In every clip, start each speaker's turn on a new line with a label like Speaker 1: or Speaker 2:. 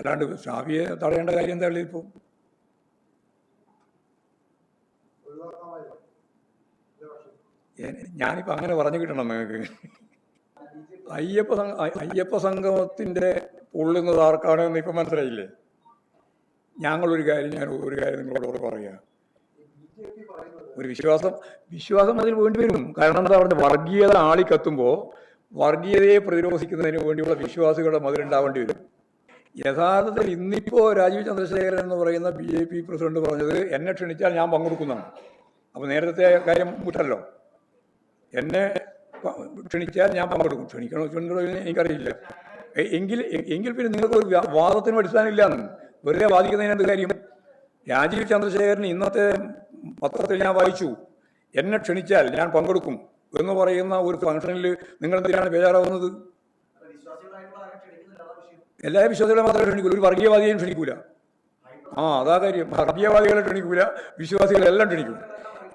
Speaker 1: അല്ലാണ്ട് ഷാഫിയെ തടയേണ്ട കാര്യം എന്താ ഉള്ളത് ഇപ്പോൾ ഞാനിപ്പോൾ അങ്ങനെ പറഞ്ഞു കിട്ടണം നിങ്ങൾക്ക്. അയ്യപ്പ അയ്യപ്പ സംഗമത്തിന്റെ പൊള്ളുന്നത് ആർക്കാണ് എന്ന് ഇപ്പം മനസ്സിലായില്ലേ? ഞങ്ങളൊരു കാര്യം ഞാൻ ഒരു കാര്യം നിങ്ങളോട് പറയുക ഒരു വിശ്വാസം വിശ്വാസം അതിൽ വേണ്ടി വരും. കാരണം എന്താ പറഞ്ഞത് വർഗീയത ആളിക്കത്തുമ്പോൾ വർഗീയതയെ പ്രതിരോധിക്കുന്നതിന് വേണ്ടിയുള്ള വിശ്വാസികളുടെ മതിലുണ്ടാവേണ്ടി വരും. യഥാർത്ഥത്തിൽ ഇന്നിപ്പോൾ രാജീവ് ചന്ദ്രശേഖരൻ എന്ന് പറയുന്ന ബി ജെ പി പ്രസിഡന്റ് പറഞ്ഞത് എന്നെ ക്ഷണിച്ചാൽ ഞാൻ പങ്കെടുക്കുന്നതാണ്. അപ്പോൾ നേരത്തെ കാര്യം മുട്ടല്ലോ എന്നെ ക്ഷണിച്ചാൽ ഞാൻ പങ്കെടുക്കും. ക്ഷണിക്കണോ ക്ഷണിക്കണോ എനിക്കറിയില്ല. എങ്കിൽ എങ്കിൽ പിന്നെ നിങ്ങൾക്ക് ഒരു വാദത്തിന് അടിസ്ഥാനം ഇല്ലാന്ന് വെറുതെ വാദിക്കുന്നതിന് എന്ത് കാര്യം? രാജീവ് ചന്ദ്രശേഖരൻ ഇന്നത്തെ പത്രത്തിൽ ഞാൻ വായിച്ചു. എന്നെ ക്ഷണിച്ചാൽ ഞാൻ പങ്കെടുക്കും എന്ന് പറയുന്ന ഒരു ഫംഗ്ഷനിൽ നിങ്ങൾ എന്തിനാണ് ബേജാറാവുന്നത്? എല്ലാ വിശ്വാസികളെ മാത്രമേ ക്ഷണിക്കൂല ഒരു വർഗീയവാദിയെയും ക്ഷണിക്കൂല. ആ അതാ കാര്യം. വർഗീയവാദികളെ ക്ഷണിക്കൂല വിശ്വാസികളെല്ലാം ക്ഷണിക്കും.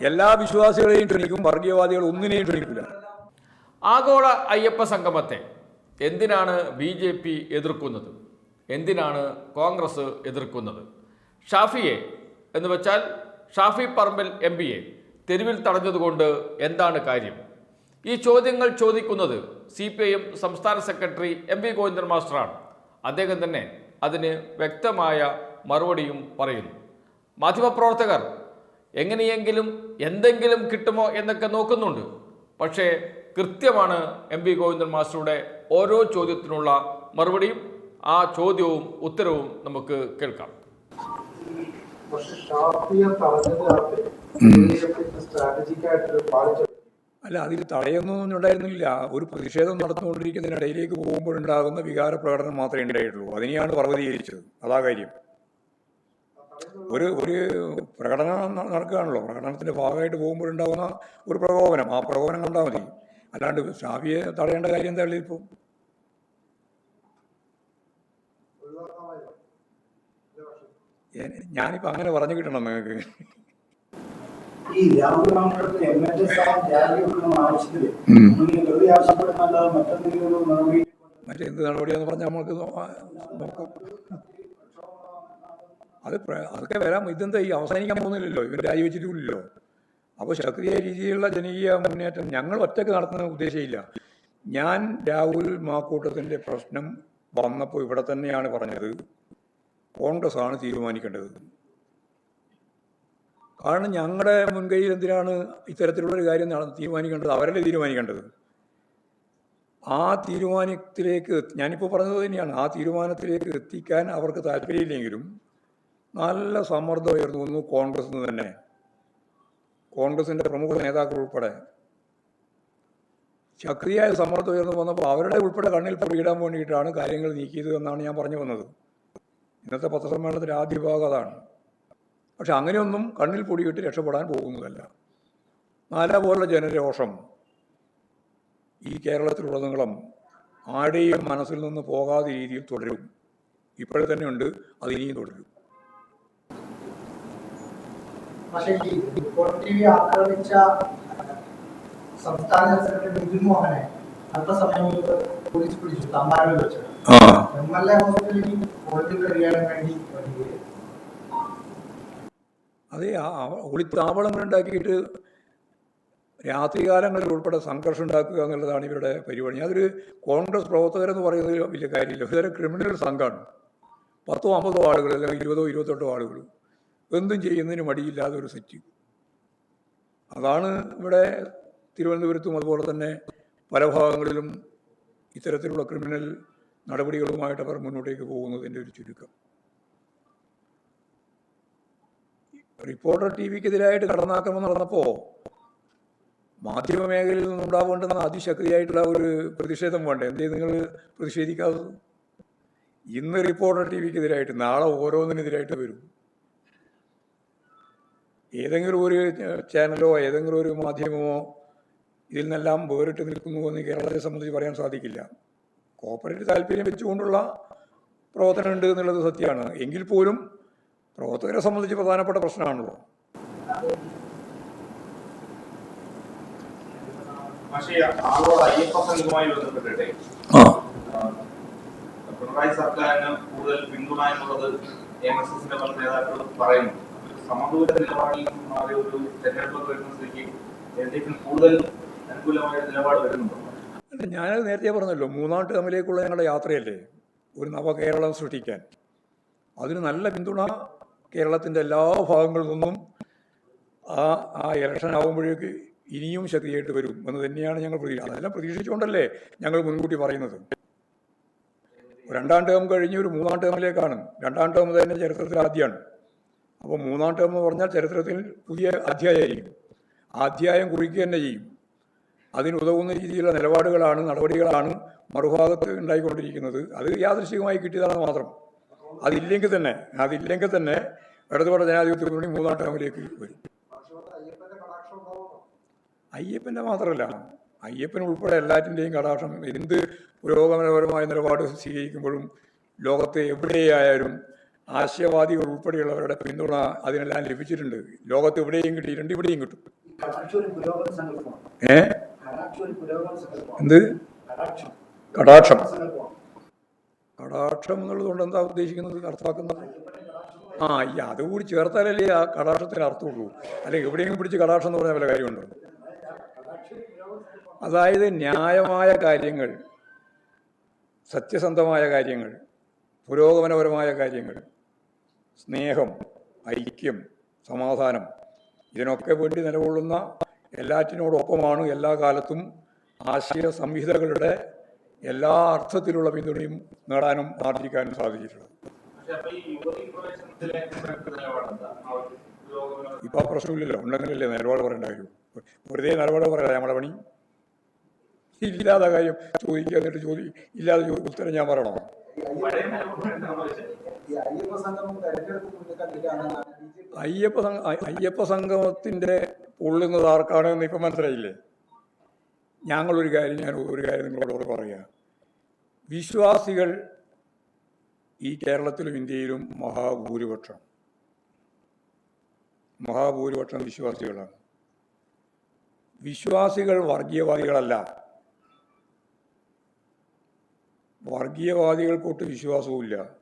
Speaker 1: എല്ലാ വിശ്വാസികളെയും ക്ഷണിക്കും വർഗീയവാദികൾ ഒന്നിനെയും ക്ഷണിക്കൂല.
Speaker 2: ആഗോള അയ്യപ്പ സംഗമത്തെ എന്തിനാണ് ബി ജെ പി എതിർക്കുന്നത്? എന്തിനാണ് കോൺഗ്രസ് എതിർക്കുന്നത്? ഷാഫിയെ എന്ന് വെച്ചാൽ ഷാഫി പറമ്പിൽ എം പിയെ തെരുവിൽ തടഞ്ഞതുകൊണ്ട് എന്താണ് കാര്യം? ഈ ചോദ്യങ്ങൾ ചോദിക്കുന്നത് സി പി ഐ എം സംസ്ഥാന സെക്രട്ടറി എം വി ഗോവിന്ദൻ മാസ്റ്ററാണ്. അദ്ദേഹം തന്നെ അതിന് വ്യക്തമായ മറുപടിയും പറയുന്നു. മാധ്യമപ്രവർത്തകർ എങ്ങനെയെങ്കിലും എന്തെങ്കിലും കിട്ടുമോ എന്നൊക്കെ നോക്കുന്നുണ്ട്. പക്ഷേ കൃത്യമാണ് എം പി ഗോവിന്ദൻ മാസ്റ്ററുടെ ഓരോ ചോദ്യത്തിനുള്ള മറുപടിയും ആ ചോദ്യവും ഉത്തരവും നമുക്ക് കേൾക്കാം.
Speaker 3: പക്ഷെ
Speaker 1: അല്ല അതിൽ തടയൊന്നും ഉണ്ടായിരുന്നില്ല ഒരു പ്രതിഷേധം നടന്നുകൊണ്ടിരിക്കുന്നതിനിടയിലേക്ക് പോകുമ്പോഴുണ്ടാകുന്ന വികാര പ്രകടനം മാത്രമേ ഉണ്ടായിട്ടുള്ളൂ. അതിനെയാണ് പർവതീകരിച്ചത്. അതാ കാര്യം. ഒരു ഒരു പ്രകടനം നടക്കുകയാണല്ലോ. പ്രകടനത്തിന്റെ ഭാഗമായിട്ട് പോകുമ്പോഴുണ്ടാകുന്ന ഒരു പ്രകോപനം. ആ പ്രകോപനം കണ്ടാൽ മതി. അല്ലാണ്ട് ഷാഫിയെ തടയേണ്ട കാര്യം എന്താ ഉള്ളത് ഇപ്പോൾ ഞാനിപ്പോൾ അങ്ങനെ പറഞ്ഞു കിട്ടണം നിങ്ങൾക്ക്.
Speaker 4: ഈ Rahul Mankulath M L A സ്ഥാനം രാജിവെക്കണം ആവശ്യത്തിൽ നിങ്ങൾ വെറുതെ ആവശ്യപ്പെടുന്നല്ലാതെ മറ്റെന്തെങ്കിലും ഒരു നടപടി
Speaker 1: മറ്റെന്ത് നടപടിയാന്ന് പറഞ്ഞാൽ നമുക്ക് നോക്കാം അത് അതൊക്കെ വരാം ഇതെന്താ ഈ അവസാനിക്കാൻ പോകുന്നില്ലല്ലോ ഇവർ രാജിവെച്ചിട്ടില്ലല്ലോ അപ്പോൾ ശക്തിയ രീതിയിലുള്ള ജനകീയ മുന്നേറ്റം ഞങ്ങൾ ഒറ്റയ്ക്ക് നടത്തുന്ന ഉദ്ദേശമില്ല ഞാൻ രാഹുൽ മാക്കൂട്ടത്തിന്റെ പ്രശ്നം വന്നപ്പോൾ ഇവിടെ തന്നെയാണ് പറഞ്ഞത്. കോൺഗ്രസ് ആണ് തീരുമാനിക്കേണ്ടത്. കാരണം ഞങ്ങളുടെ മുൻകൈയിൽ എന്തിനാണ് ഇത്തരത്തിലുള്ളൊരു കാര്യം തീരുമാനിക്കേണ്ടത്? അവരല്ലേ തീരുമാനിക്കേണ്ടത്? ആ തീരുമാനത്തിലേക്ക് ഞാനിപ്പോൾ പറഞ്ഞത് തന്നെയാണ്. ആ തീരുമാനത്തിലേക്ക് എത്തിക്കാൻ അവർക്ക് താല്പര്യമില്ലെങ്കിലും നല്ല സമ്മർദ്ദം ഉയർന്നു വന്നു കോൺഗ്രസ് നിന്ന് തന്നെ. കോൺഗ്രസിന്റെ പ്രമുഖ നേതാക്കൾ ഉൾപ്പെടെ. ശക്തിയായ സമ്മർദ്ദം ഉയർന്നു വന്നപ്പോൾ അവരുടെ ഉൾപ്പെടെ കണ്ണിൽ പൊടിയിടാൻ വേണ്ടിയിട്ടാണ് കാര്യങ്ങൾ നീക്കിയത് എന്നാണ് ഞാൻ പറഞ്ഞു വന്നത്. ഇന്നത്തെ പത്രസമ്മേളനത്തിന്റെ ആദ്യ ഭാഗം അതാണ്. പക്ഷെ അങ്ങനെയൊന്നും കണ്ണിൽ പൊടിയിട്ട് രക്ഷപ്പെടാൻ പോകുന്നതല്ല. നാലാ പോലുള്ള ജനരോഷം ഈ കേരളത്തിലുടനീളം ആരുടെയും മനസ്സിൽ നിന്ന് പോകാതെ രീതിയിൽ തുടരും. ഇപ്പോഴെ തന്നെ ഉണ്ട് അത് ഇനിയും തുടരും.
Speaker 3: ആക്രമിച്ച സംസ്ഥാന സെക്രട്ടറി ബിജു മോഹനെ അല്പസമയം പോലീസ് പിടിച്ചു തമ്പാനൂർ വെച്ച്.
Speaker 1: ആ.
Speaker 3: എം എൽ എ ഹോസ്പിറ്റലിൽ വേണ്ടി
Speaker 1: അതെ ഒളിത്താവളങ്ങൾ ഉണ്ടാക്കിയിട്ട് രാത്രികാലങ്ങളിൽ ഉൾപ്പെടെ സംഘർഷം ഉണ്ടാക്കുക എന്നുള്ളതാണ് ഇവരുടെ പരിപാടി. അതൊരു കോൺഗ്രസ് പ്രവർത്തകരെന്ന് പറയുന്നത് വലിയ കാര്യമില്ല. ഇതൊരു ക്രിമിനൽ സംഘമാണ് പത്തോ അമ്പതോ ആളുകൾ അല്ലെങ്കിൽ ഇരുപതോ ഇരുപത്തെട്ടോ ആളുകൾ. എന്തും ചെയ്യുന്നതിന് മടിയില്ലാതെ ഒരു സെറ്റ്. അതാണ് ഇവിടെ തിരുവനന്തപുരത്തും അതുപോലെ തന്നെ പല ഭാഗങ്ങളിലും ഇത്തരത്തിലുള്ള ക്രിമിനൽ നടപടികളുമായിട്ട് അവർ മുന്നോട്ടേക്ക് പോകുന്നതിന്റെ ഒരു ചുരുക്കം. റിപ്പോർട്ടർ ടി വിക്കെതിരായിട്ട് കടന്നാക്രമം നടന്നപ്പോൾ മാധ്യമ മേഖലയിൽ നിന്നുണ്ടാവേണ്ടുന്ന അതിശക്തിയായിട്ടുള്ള ഒരു പ്രതിഷേധം വേണ്ടേ? എന്തേ നിങ്ങൾ പ്രതിഷേധിക്കാത്തത്? ഇന്ന് റിപ്പോർട്ടർ ടി വിക്കെതിരായിട്ട് നാളെ ഓരോന്നിനെതിരായിട്ട് വരും. ഏതെങ്കിലും ഒരു ചാനലോ ഏതെങ്കിലും ഒരു മാധ്യമമോ ഇതിൽ നിന്നെല്ലാം വേറിട്ട് നിൽക്കുന്നു എന്ന് കേരളത്തെ സംബന്ധിച്ച് പറയാൻ സാധിക്കില്ല. കോപ്പറേറ്റ് താല്പര്യം വെച്ചുകൊണ്ടുള്ള പ്രവർത്തനം ഉണ്ട് എന്നുള്ളത് സത്യമാണ്. എങ്കിൽ പോലും പ്രവർത്തകരെ സംബന്ധിച്ച് പ്രധാനപ്പെട്ട പ്രശ്നമാണല്ലോ. ആ
Speaker 5: പിണറായി പിണറായി സർക്കാരിന് കൂടുതൽ പിന്തുണ എന്നുള്ളത് എം എസ് എസിന്റെ പല നേതാക്കൾ പറയുന്നു. സമദൂര നിലപാടിൽ നിന്നും ഒരു തെരഞ്ഞെടുപ്പ് വരുന്ന സ്ഥിതിക്ക് എൽ ഡി എഫിന് കൂടുതൽ അനുകൂലമായ ഒരു നിലപാട് വരുന്നുണ്ടോ?
Speaker 1: ഞാനത് നേരത്തെ പറഞ്ഞല്ലോ മൂന്നാം ടേമിലേക്കുള്ള ഞങ്ങളുടെ യാത്രയല്ലേ ഒരു നവകേരളം സൃഷ്ടിക്കാൻ. അതിന് നല്ല പിന്തുണ കേരളത്തിന്റെ എല്ലാ ഭാഗങ്ങളിൽ നിന്നും ആ ആ ഇലക്ഷൻ ആകുമ്പോഴേക്ക് ഇനിയും ശക്തിയായിട്ട് വരും എന്ന് തന്നെയാണ് ഞങ്ങൾ പ്രതീക്ഷിക്കുന്നത് അതെല്ലാം പ്രതീക്ഷിച്ചുകൊണ്ടല്ലേ ഞങ്ങൾ മുൻകൂട്ടി പറയുന്നത്? രണ്ടാം ടേം കഴിഞ്ഞ് ഒരു മൂന്നാം ടേമിലേക്കാണ് രണ്ടാം ടേം തന്നെ ചരിത്രത്തിൽ ആദ്യമാണ്. അപ്പോൾ മൂന്നാം ടേം എന്ന് പറഞ്ഞാൽ ചരിത്രത്തിൽ പുതിയ അധ്യായമായിരിക്കും. ആ അധ്യായം കുറിക്കുക തന്നെ ചെയ്യും. അതിനുതകുന്ന രീതിയിലുള്ള നിലപാടുകളാണ് നടപടികളാണ് മറുഭാഗത്ത് ഉണ്ടായിക്കൊണ്ടിരിക്കുന്നത്. അത് യാദൃശികമായി കിട്ടിയതാണ് മാത്രം. അതില്ലെങ്കിൽ തന്നെ അതില്ലെങ്കിൽ തന്നെ ഇടതുപക്ഷ ജനാധിപത്യ മുന്നണി മൂന്നാം ടേമിലേക്ക് വരും. അയ്യപ്പന്റെ മാത്രമല്ല അയ്യപ്പൻ ഉൾപ്പെടെ എല്ലാറ്റിന്റെയും കടാക്ഷം എന്ത് പുരോഗമനപരമായ നിലപാട് സ്വീകരിക്കുമ്പോഴും ലോകത്തെ എവിടെയായാലും ആശയവാദികൾ ഉൾപ്പെടെയുള്ളവരുടെ പിന്തുണ അതിനെല്ലാം ലഭിച്ചിട്ടുണ്ട്. ലോകത്ത് എവിടെയും കിട്ടിയിട്ടുണ്ട് ഇവിടെയും കിട്ടും. ഏ? എന്ത്?
Speaker 4: കടാക്ഷം.
Speaker 1: കടാക്ഷം എന്നുള്ളതുകൊണ്ട് എന്താ ഉദ്ദേശിക്കുന്നത്? അർത്ഥമാക്കുന്നത്? ആ ഈ അതുകൂടി ചേർത്താലല്ലേ ആ കടാക്ഷത്തിന് അർത്ഥമുള്ളൂ. അല്ലെങ്കിൽ എവിടെയെങ്കിലും പിടിച്ച് കടാക്ഷം എന്ന് പറഞ്ഞാൽ വല്ല കാര്യമുണ്ടോ? അതായത് ന്യായമായ കാര്യങ്ങൾ സത്യസന്ധമായ കാര്യങ്ങൾ പുരോഗമനപരമായ കാര്യങ്ങൾ സ്നേഹം ഐക്യം സമാധാനം ഇതിനൊക്കെ വേണ്ടി നിലകൊള്ളുന്ന എല്ലാറ്റിനോടൊപ്പമാണ് എല്ലാ കാലത്തും ആശയ സംഹിതകളുടെ എല്ലാ അർത്ഥത്തിലുള്ള പിന്തുണയും നേടാനും ആർജിക്കാനും സാധിച്ചിട്ടുള്ളത് ഇപ്പൊ പ്രശ്നമില്ലല്ലോ. ഉണ്ടെങ്കിലല്ലേ നിലപാട് പറയേണ്ട കാര്യം വെറുതെ നിലപാട് പറയാം നമ്മളെ പണി. ഇല്ലാതെ കാര്യം ചോദിക്കുക എന്നിട്ട് ചോദി ഇല്ലാതെ ഉത്തരം ഞാൻ പറയണോ?
Speaker 4: അയ്യപ്പ
Speaker 1: അയ്യപ്പ സംഗമത്തിന്റെ ഉള്ളുന്നത് ആർക്കാണ് എന്ന് ഇപ്പൊ മനസ്സിലായില്ലേ? ഞങ്ങളൊരു കാര്യം ഞാൻ ഒരു കാര്യം നിങ്ങളോട് പറയാം. വിശ്വാസികൾ ഈ കേരളത്തിലും ഇന്ത്യയിലും മഹാഭൂരിപക്ഷം. മഹാഭൂരിപക്ഷം വിശ്വാസികളാണ്. വിശ്വാസികൾ വർഗീയവാദികളല്ല. വർഗീയവാദികൾക്കൊട്ട് വിശ്വാസവുമില്ല.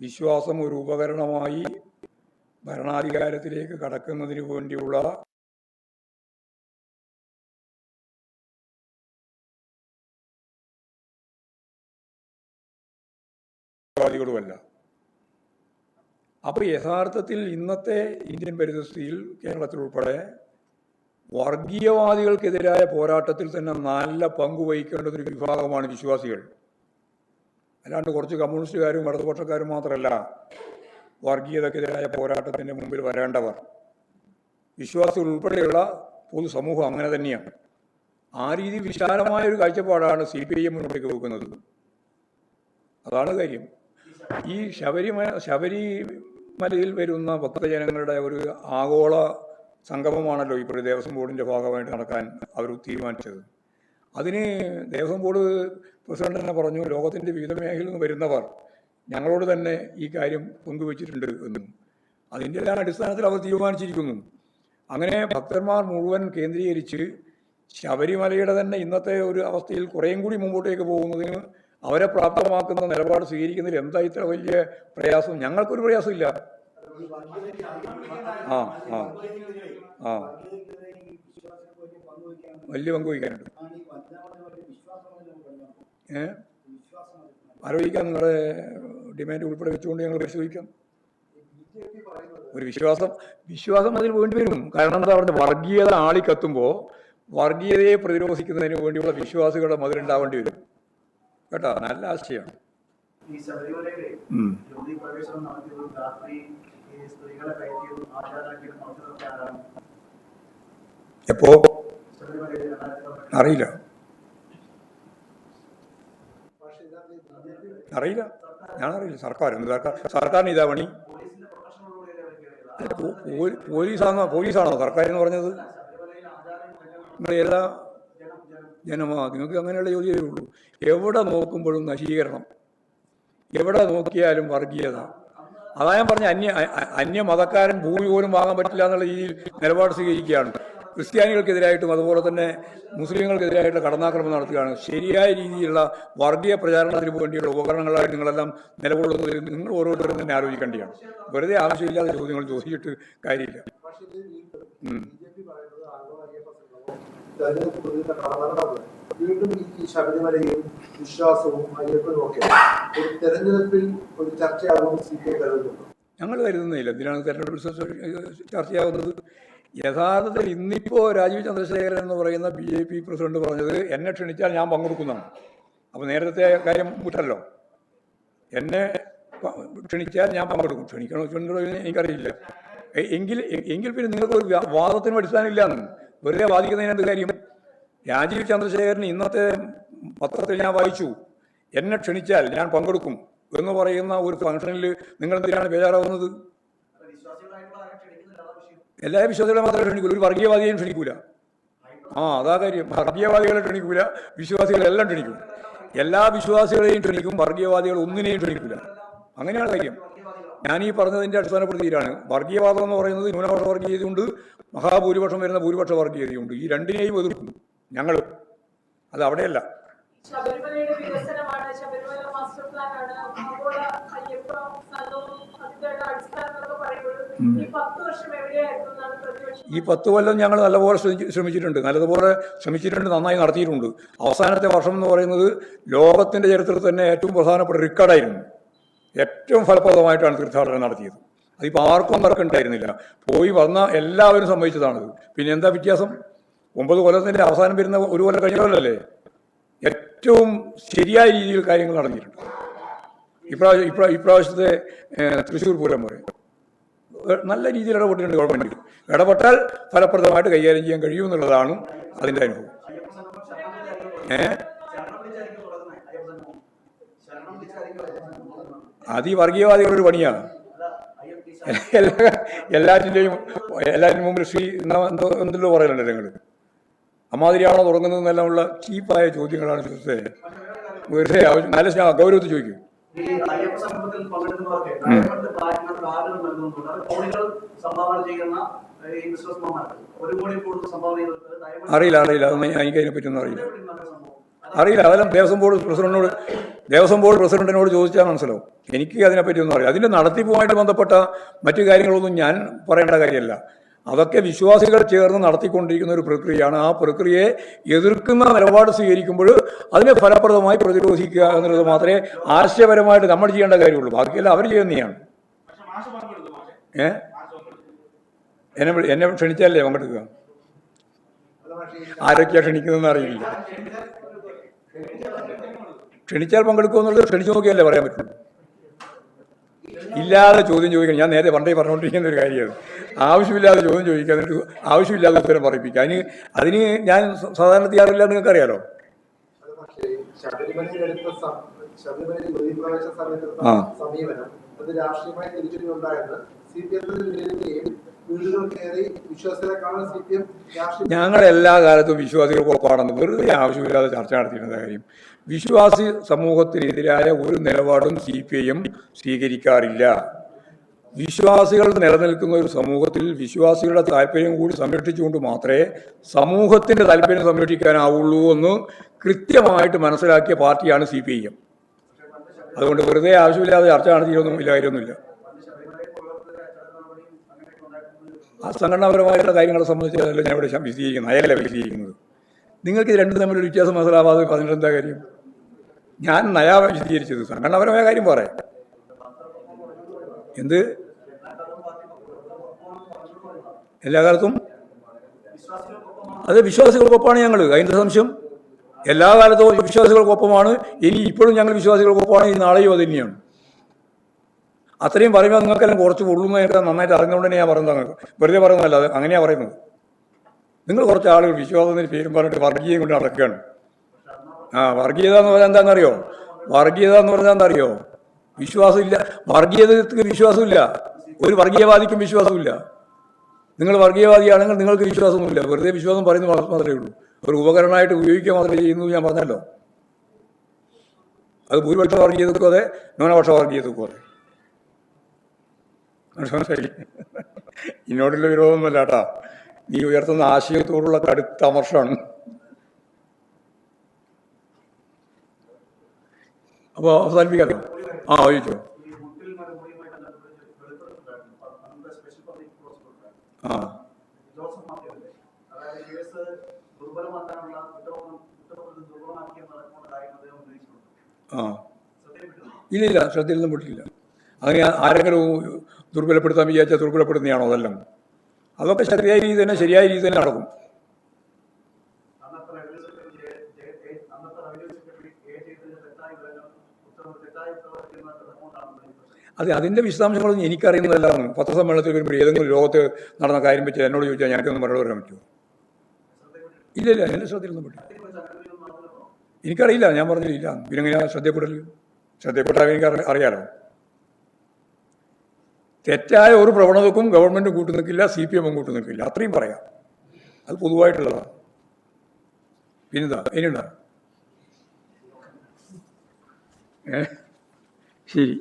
Speaker 1: വിശ്വാസം ഒരു ഉപകരണമായി ഭരണാധികാരത്തിലേക്ക് കടക്കുന്നതിന് വേണ്ടിയുള്ള വാദികളുമല്ല അപ്പോൾ യഥാർത്ഥത്തിൽ ഇന്നത്തെ ഇന്ത്യൻ പരിതസ്ഥിതിയിൽ കേരളത്തിൽ ഉൾപ്പെടെ വർഗീയവാദികൾക്കെതിരായ പോരാട്ടത്തിൽ തന്നെ നല്ല പങ്ക് വഹിക്കേണ്ട ഒരു വിഭാഗമാണ് വിശ്വാസികൾ. അല്ലാണ്ട് കുറച്ച് കമ്മ്യൂണിസ്റ്റുകാരും ഇടതുപക്ഷക്കാരും മാത്രമല്ല വർഗീയതക്കെതിരായ പോരാട്ടത്തിന്റെ മുമ്പിൽ വരേണ്ടവർ. വിശ്വാസികൾ ഉൾപ്പെടെയുള്ള പൊതുസമൂഹം അങ്ങനെ തന്നെയാണ്. ആ രീതി വിശാലമായ ഒരു കാഴ്ചപ്പാടാണ് സി പി ഐ എം മുന്നോട്ടേക്ക് വെക്കുന്നത്. അതാണ് കാര്യം. ഈ ശബരിമല ശബരിമലയിൽ വരുന്ന ഭക്തജനങ്ങളുടെ ഒരു ആഗോള സംഗമമാണല്ലോ ഇപ്പോൾ ദേവസ്വം ബോർഡിന്റെ ഭാഗമായിട്ട് നടക്കാൻ അവർ തീരുമാനിച്ചത്. അതിന് ദേവസ്വം ബോർഡ് പ്രസിഡന്റ് തന്നെ പറഞ്ഞു ലോകത്തിന്റെ വിവിധ മേഖലയിൽ നിന്ന് വരുന്നവർ ഞങ്ങളോട് തന്നെ ഈ കാര്യം പങ്കുവച്ചിട്ടുണ്ട് എന്നും. അതിന്റെ അടിസ്ഥാനത്തിൽ അവർ തീരുമാനിച്ചിരിക്കുന്നു. അങ്ങനെ ഭക്തന്മാർ മുഴുവൻ കേന്ദ്രീകരിച്ച് ശബരിമലയുടെ തന്നെ ഇന്നത്തെ ഒരു അവസ്ഥയിൽ കുറേയും കൂടി മുമ്പോട്ടേക്ക് പോകുന്നതിന് അവരെ പ്രാപ്തമാക്കുന്ന നിലപാട് സ്വീകരിക്കുന്നതിൽ എന്താ ഇത്ര വലിയ പ്രയാസം? ഞങ്ങൾക്കൊരു പ്രയാസമില്ല. ആ ആ ആ. വലിയ പങ്ക് വഹിക്കാനുണ്ട്. ഏ? ആലോചിക്കാം നിങ്ങളുടെ ഡിമാൻഡ് ഉൾപ്പെടെ വെച്ചുകൊണ്ട് ഞങ്ങൾ പരിശോധിക്കാം. ഒരു വിശ്വാസം വിശ്വാസം അതിൽ വേണ്ടി വരും. കാരണം എന്താ പറഞ്ഞത്? വർഗീയത ആളിക്കത്തുമ്പോൾ വർഗീയതയെ പ്രതിരോധിക്കുന്നതിന് വേണ്ടിയുള്ള വിശ്വാസികളുടെ മതിലുണ്ടാവേണ്ടി വരും. കേട്ടോ നല്ല ആശയമാണ്
Speaker 4: ഈ ശബരിമലയിലെ
Speaker 1: ഉം.
Speaker 4: യുവതി പ്രവേശനം നടത്തിയതും രാത്രി ഈ സ്ത്രീകളെ കയറ്റിയതും ആചാരാക്കിയതും നടത്തുന്നതൊക്കെ ആരാണ്?
Speaker 1: എപ്പോ? അറിയില്ല. അറിയില്ല. ഞാനറിയില്ല. സർക്കാർ എന്ത് സർക്കാർ? സർക്കാരിന് ഇതാ പണി. പോലീസാണോ? പോലീസാണോ സർക്കാർ എന്ന് പറഞ്ഞത് ഏതാ ജനമാ നിങ്ങൾക്ക് അങ്ങനെയുള്ള ചോദ്യമേ ഉള്ളൂ. എവിടെ നോക്കുമ്പോഴും നശീകരണം. എവിടെ നോക്കിയാലും വർഗീയത. അതാ ഞാൻ പറഞ്ഞ അന്യ അ- അ- അന്യ മതക്കാരൻ ഭൂമി പോലും വാങ്ങാൻ പറ്റില്ല എന്നുള്ള രീതിയിൽ നിലപാട് സ്വീകരിക്കുകയാണ്. ക്രിസ്ത്യാനികൾക്കെതിരായിട്ടും അതുപോലെ തന്നെ മുസ്ലിങ്ങൾക്കെതിരായിട്ടുള്ള കടന്നാക്രമണം നടത്തുകയാണ്. ശരിയായ രീതിയിലുള്ള വർഗീയ പ്രചാരണത്തിന് വേണ്ടിയുള്ള ഉപകരണങ്ങളായി നിങ്ങളെല്ലാം നിലകൊള്ളുന്നതിൽ നിങ്ങൾ ഓരോരുത്തരും തന്നെ ആലോചിക്കേണ്ടതാണ്. വെറുതെ ആവശ്യമില്ലാത്ത ചോദ്യങ്ങൾ ചോദിച്ചിട്ട് കാര്യമില്ല
Speaker 4: പക്ഷേ ഇത് വീണ്ടും
Speaker 1: ഉം.
Speaker 4: ബി ജെ പി പറയുന്നത് ആഗോള അയ്യപ്പ തെരഞ്ഞെടുപ്പ് മുന്നിൽ കാണാറുള്ളത് വീണ്ടും ഈ ശബരിമലയും വിശ്വാസവും അയ്യപ്പനും ഒക്കെ ഒരു തെരഞ്ഞെടുപ്പിൽ ഒരു ചർച്ചയാകുമെന്ന് സി പി ഐ കരുതുന്നുണ്ട്
Speaker 1: ഞങ്ങൾ കരുതുന്നില്ല. എന്തിനാണ് തെരഞ്ഞെടുപ്പ് ചർച്ചയാകുന്നത്? യഥാർത്ഥത്തിൽ ഇന്നിപ്പോൾ രാജീവ് ചന്ദ്രശേഖരൻ എന്ന് പറയുന്ന ബി ജെ പി പ്രസിഡന്റ് പറഞ്ഞത് എന്നെ ക്ഷണിച്ചാൽ ഞാൻ പങ്കെടുക്കുന്നതാണ്. അപ്പോൾ നേരത്തെ കാര്യം വിട്ടല്ലോ എന്നെ ക്ഷണിച്ചാൽ ഞാൻ പങ്കെടുക്കും. ക്ഷണിക്കണോ ക്ഷണിക്കണോ എന്ന് എനിക്കറിയില്ല. എങ്കിൽ എങ്കിൽ പിന്നെ നിങ്ങൾക്ക് ഒരു വാദത്തിനും വാദത്തിനും അടിസ്ഥാനമില്ലാന്ന്. വെറുതെ വാദിക്കുന്നതിന് എന്ത് കാര്യം? രാജീവ് ചന്ദ്രശേഖരൻ ഇന്നത്തെ പത്രത്തിൽ ഞാൻ വായിച്ചു. എന്നെ ക്ഷണിച്ചാൽ ഞാൻ പങ്കെടുക്കും എന്ന് പറയുന്ന ഒരു ഫംഗ്ഷനിൽ നിങ്ങൾ എന്തിനാണ് ബേജാറാവുന്നത്? എല്ലാ വിശ്വാസികളെ മാത്രമേ ക്ഷണിക്കൂല ഒരു വർഗീയവാദിയെയും ക്ഷണിക്കൂല. ആ അതാ കാര്യം. വർഗീയവാദികളെ ക്ഷണിക്കൂല വിശ്വാസികളെല്ലാം ക്ഷണിക്കും. എല്ലാ വിശ്വാസികളെയും ക്ഷണിക്കും വർഗീയവാദികൾ ഒന്നിനെയും ക്ഷണിക്കൂല. അങ്ങനെയാണ് കാര്യം. ഞാൻ ഈ പറഞ്ഞതിന്റെ അടിസ്ഥാനപ്പെടുത്തിയിട്ടാണ്. വർഗീയവാദം എന്ന് പറയുന്നത് ന്യൂനപക്ഷ വർഗീയതയുണ്ട് മഹാഭൂരിപക്ഷം വരുന്ന ഭൂരിപക്ഷ വർഗീയതയുണ്ട്. ഈ രണ്ടിനെയും എതിർക്കും ഞങ്ങൾ അത് അവിടെയല്ല.
Speaker 6: ശബരിമലയുടെ വികസനമാണ് ശബരിമല മാസ്റ്റർ പ്ലാൻ ആണ് ആഗോള അയ്യപ്പ സംഘവും അതിന്റെ അടിസ്ഥാനം എന്നൊക്കെ പറയുമ്പോഴും ഈ പത്ത് വർഷം എവിടെയായിരുന്നു എന്നാണ് പ്രതിപക്ഷം
Speaker 1: ഈ പത്ത് കൊല്ലം ഞങ്ങൾ നല്ലപോലെ ശ്രമിച്ചിട്ടുണ്ട്. നല്ലതുപോലെ ശ്രമിച്ചിട്ടുണ്ട് നന്നായി നടത്തിയിട്ടുണ്ട്. അവസാനത്തെ വർഷം എന്ന് പറയുന്നത് ലോകത്തിന്റെ ചരിത്രത്തിൽ തന്നെ ഏറ്റവും പ്രധാനപ്പെട്ട റെക്കോർഡായിരുന്നു ഏറ്റവും ഫലപ്രദമായിട്ടാണ് തീർത്ഥാടനം നടത്തിയത്. അതിപ്പോൾ ആർക്കും മറക്കണ്ടായിരുന്നില്ല. പോയി വന്ന എല്ലാവരും സംഭവിച്ചതാണത് പിന്നെ എന്താ വ്യത്യാസം? ഒമ്പത് കൊല്ലത്തിന്റെ അവസാനം വരുന്ന ഒരു കൊല്ലം കഴിഞ്ഞ ഏറ്റവും ശരിയായ രീതിയിൽ കാര്യങ്ങൾ നടന്നിട്ടുണ്ട്. ഇപ്രാവശ്യം ഇപ്രാ ഇപ്രാവശ്യത്തെ തൃശ്ശൂർ പൂരം വരെ നല്ല രീതിയിൽ ഇടപെട്ടിട്ടുണ്ട് ഗവൺമെന്റ് ഇടപെട്ടാൽ ഫലപ്രദമായിട്ട് കൈകാര്യം ചെയ്യാൻ കഴിയും എന്നുള്ളതാണ് അതിന്റെ അനുഭവം. ഏ? അത് ഈ വർഗീയവാദികളുടെ പണിയാണ്. എല്ലാ എല്ലാറ്റിന്റെയും എല്ലാറ്റിനും മുമ്പിൽ ശ്രീ എന്തെല്ലോ പറയലുണ്ട് നിങ്ങൾ? അമാതിരിയാണോ തുടങ്ങുന്നതെന്നെല്ലാമുള്ള ചീപ്പായ ചോദ്യങ്ങളാണ് ചോദിച്ചത്. വെറുതെ ആവശ്യം നല്ല സ്നേഹം ഗൗരവത്തിൽ ചോദിക്കും. അറിയില്ല അറിയില്ല. അതൊന്നും എനിക്കതിനെ പറ്റിയൊന്നും അറിയില്ല. അറിയില്ല. അതെല്ലാം ദേവസ്വം ബോർഡ് പ്രസിഡന്റിനോട് ദേവസ്വം ബോർഡ് പ്രസിഡന്റിനോട് ചോദിച്ചാൽ മനസ്സിലാവും. എനിക്ക് അതിനെപ്പറ്റി ഒന്നും അറിയാം അതിന്റെ നടത്തിപ്പുമായിട്ട് ബന്ധപ്പെട്ട മറ്റു കാര്യങ്ങളൊന്നും ഞാൻ പറയേണ്ട കാര്യമല്ല. അതൊക്കെ വിശ്വാസികൾ ചേർന്ന് നടത്തിക്കൊണ്ടിരിക്കുന്ന ഒരു പ്രക്രിയയാണ്. ആ പ്രക്രിയയെ എതിർക്കുന്ന നിലപാട് സ്വീകരിക്കുമ്പോൾ അതിനെ ഫലപ്രദമായി പ്രതിരോധിക്കുക എന്നുള്ളത് മാത്രമേ ആശയപരമായിട്ട് നമ്മൾ ചെയ്യേണ്ട കാര്യമുള്ളൂ. ബാക്കിയെല്ലാം അവർ ചെയ്യുന്നതാണ് ഏ? എന്നെ എന്നെ ക്ഷണിച്ചാലേ പങ്കെടുക്കുക? ആരൊക്കെയാണ് ക്ഷണിക്കുന്നതെന്ന് അറിയില്ല. ക്ഷണിച്ചാൽ പങ്കെടുക്കുമെന്നുള്ളത് ക്ഷണിച്ചു നോക്കിയല്ലേ പറയാൻ പറ്റുള്ളൂ ഇല്ലാതെ ചോദ്യം ചോദിക്കണം ഞാൻ നേരെ പണ്ടേ പറഞ്ഞുകൊണ്ടിരിക്കുന്ന ഒരു കാര്യമാണ്. ആവശ്യമില്ലാതെ ചോദ്യം ചോദിക്കുക എന്നിട്ട് ആവശ്യമില്ലാതെ ഉത്തരം പറയിപ്പിക്കുക. അതിന് അതിന് ഞാൻ സാധാരണ ചെയ്യാറില്ല നിങ്ങൾക്ക് അറിയാലോ?
Speaker 4: അത് പക്ഷേ ശബരിമലയിൽ എടുത്ത സം- ശബരിമലയിൽ യുവതീപ്രവേശ
Speaker 1: ആ. ഞങ്ങൾ എല്ലാ കാലത്തും വിശ്വാസികൾക്കൊപ്പാണെന്ന് വെറുതെ ആവശ്യമില്ലാതെ ചർച്ച നടത്തിയിരുന്ന കാര്യം. വിശ്വാസി സമൂഹത്തിനെതിരായ ഒരു നിലപാടും സി പി ഐ എം സ്വീകരിക്കാറില്ല. വിശ്വാസികൾ നിലനിൽക്കുന്ന ഒരു സമൂഹത്തിൽ വിശ്വാസികളുടെ താല്പര്യം കൂടി സംരക്ഷിച്ചുകൊണ്ട് മാത്രമേ സമൂഹത്തിന്റെ താല്പര്യം സംരക്ഷിക്കാനാവുള്ളൂ എന്ന് കൃത്യമായിട്ട് മനസ്സിലാക്കിയ പാർട്ടിയാണ് സി പി ഐ എം. അതുകൊണ്ട് വെറുതെ ആവശ്യമില്ലാതെ ചർച്ച നടത്തിയൊന്നും ഇല്ല കാര്യമൊന്നുമില്ല. ആ സംഘടനാപരമായിട്ടുള്ള കാര്യങ്ങളെ സംബന്ധിച്ചല്ല ഞാൻ ഇവിടെ വിശദീകരിക്കുന്നത് അയലല്ല വിശദീകരിക്കുന്നത് നിങ്ങൾക്ക് രണ്ടും തമ്മിലൊരു വ്യത്യാസം മനസ്സിലാവാതെ പറഞ്ഞിട്ട് എന്താ കാര്യം? ഞാൻ നയാ വിശദീകരിച്ചത് സംഘടനാപരമായ കാര്യം പറയാം എന്ത്? എല്ലാ കാലത്തും? അത് വിശ്വാസികൾക്കൊപ്പമാണ് ഞങ്ങൾ അതിന്റെ സംശയം. എല്ലാ കാലത്തും വിശ്വാസികൾക്കൊപ്പമാണ് ഇനി ഇപ്പോഴും ഞങ്ങൾ വിശ്വാസികൾക്കൊപ്പമാണ് ഈ നാളെയും അത് തന്നെയാണ്. അത്രയും പറയുമ്പോൾ നിങ്ങൾക്കെല്ലാം കുറച്ച് ഉള്ളുന്നതൊക്കെ നന്നായിട്ട് അറിഞ്ഞുകൊണ്ട് ഞാൻ പറയുന്നത് നിങ്ങൾക്ക് വെറുതെ പറയുന്നതല്ല അങ്ങനെയാണ് പറയുന്നത്. നിങ്ങൾ കുറച്ച് ആളുകൾ വിശ്വാസത്തിന് പേരും പറഞ്ഞിട്ട് വർഗീയം കൊണ്ട് നടക്കുകയാണ്. ആ വർഗീയത എന്ന് പറഞ്ഞാൽ എന്താണെന്നറിയോ? വർഗീയത എന്ന് പറഞ്ഞാൽ എന്താണെന്നറിയോ? വിശ്വാസമില്ല. വർഗീയതക്ക് വിശ്വാസമില്ല. ഒരു വർഗീയവാദിക്കും വിശ്വാസമില്ല. നിങ്ങൾ വർഗീയവാദിയാണെങ്കിൽ നിങ്ങൾക്ക് വിശ്വാസമൊന്നുമില്ല. വെറുതെ വിശ്വാസം പറയുന്ന മാത്രം- മാത്രമേ ഉള്ളൂ. ഒരു ഉപകരണമായിട്ട് ഉപയോഗിക്കുക മാത്രമേ ചെയ്യുന്നു ഞാൻ പറഞ്ഞല്ലോ. അത് ഭൂരിപക്ഷ വർഗീയതക്കും അതെ ന്യൂനപക്ഷ വർഗീയതക്കും അതെ. ഇന്നോടുള്ള വിരോധമൊന്നുമല്ല കേട്ടാ നീ ഉയർത്തുന്ന ആശയത്തോടുള്ള കടുത്ത അമർഷമാണ് അപ്പോൾ അവസാനിപ്പിക്കാം ആ ചോദിച്ചോ. ആ. ആ.
Speaker 3: ശ്രദ്ധയിൽപ്പെട്ടിരുന്നു
Speaker 1: ഇല്ല ഇല്ല ശ്രദ്ധയിലൊന്നും പെട്ടില്ല അങ്ങനെ ആരെങ്കിലും ദുർബലപ്പെടുത്താൻ വിചാരിച്ചാൽ ദുർബലപ്പെടുന്നതാണോ അതെല്ലാം? അതൊക്കെ ശരിയായ രീതി തന്നെ ശരിയായ രീതി തന്നെ നടക്കും. അതെ അതിന്റെ വിശദാംശങ്ങളൊന്നും എനിക്കറിയുന്നതല്ലാന്ന് പത്രസമ്മേളനത്തിൽ വരുമ്പോൾ ഏതെങ്കിലും ലോകത്ത് നടന്ന കാര്യം പറ്റി എന്നോട് ചോദിച്ചാൽ ഞാനൊന്നും മറുപടി പറയാൻ പറ്റുമോ? ഇല്ല ഇല്ല എന്റെ ശ്രദ്ധയിലൊന്നും
Speaker 3: പറ്റില്ല
Speaker 1: എനിക്കറിയില്ല ഞാൻ പറഞ്ഞില്ല പിന്നെ ഞാൻ ശ്രദ്ധപ്പെടൽ ശ്രദ്ധയപ്പെട്ടാൽ എനിക്ക് അറി- അറിയാലോ തെറ്റായ ഒരു പ്രവണതക്കും ഗവൺമെന്റ് കൂട്ടു നിൽക്കില്ല സി പി എമ്മും കൂട്ടു നിൽക്കില്ല അത്രയും പറയാം. അത് പൊതുവായിട്ടുള്ളതാണ്. പിന്നെന്താ? ഇനിയുണ്ടോ ശരി.